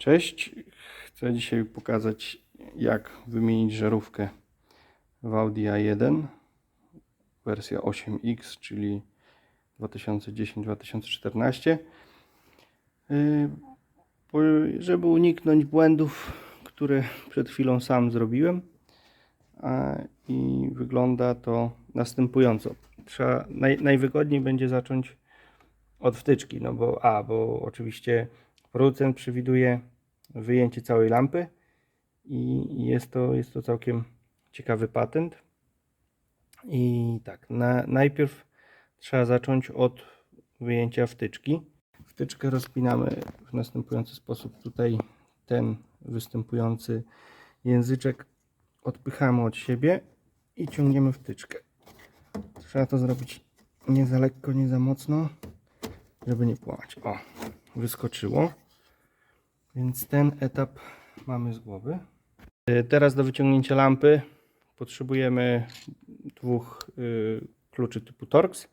Cześć, chcę dzisiaj pokazać jak wymienić żarówkę w Audi A1 wersja 8X, czyli 2010-2014 Yy, bo żeby uniknąć błędów, które przed chwilą sam zrobiłem i wygląda to następująco. Trzeba, naj, najwygodniej będzie zacząć od wtyczki, no bo a, bo oczywiście producent przewiduje wyjęcie całej lampy i jest to, jest to całkiem ciekawy patent. I tak, na, najpierw trzeba zacząć od wyjęcia wtyczki. Wtyczkę rozpinamy w następujący sposób. Tutaj ten występujący języczek odpychamy od siebie i ciągniemy wtyczkę. Trzeba to zrobić nie za lekko, nie za mocno, żeby nie płamać. O, wyskoczyło. Więc ten etap mamy z głowy. Y, Teraz do wyciągnięcia lampy potrzebujemy dwóch y, kluczy typu Torx.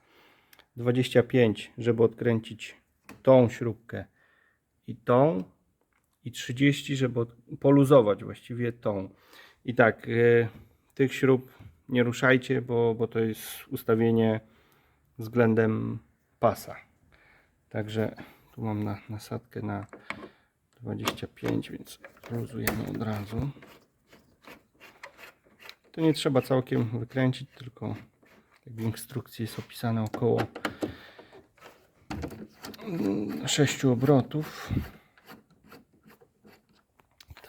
25, żeby odkręcić tą śrubkę i tą. I 30, żeby poluzować właściwie tą. I tak, y, tych śrub nie ruszajcie, bo, bo to jest ustawienie względem pasa. Także tu mam na, nasadkę na 25, więc luzujemy od razu. To nie trzeba całkiem wykręcić, tylko w instrukcji jest opisane około 6 obrotów.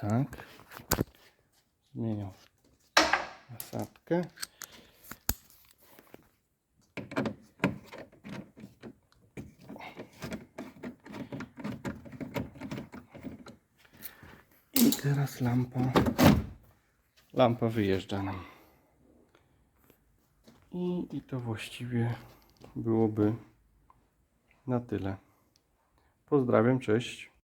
Tak. Zmieniam nasadkę. Teraz lampa. Lampa wyjeżdża nam. I, I to właściwie byłoby na tyle. Pozdrawiam, cześć.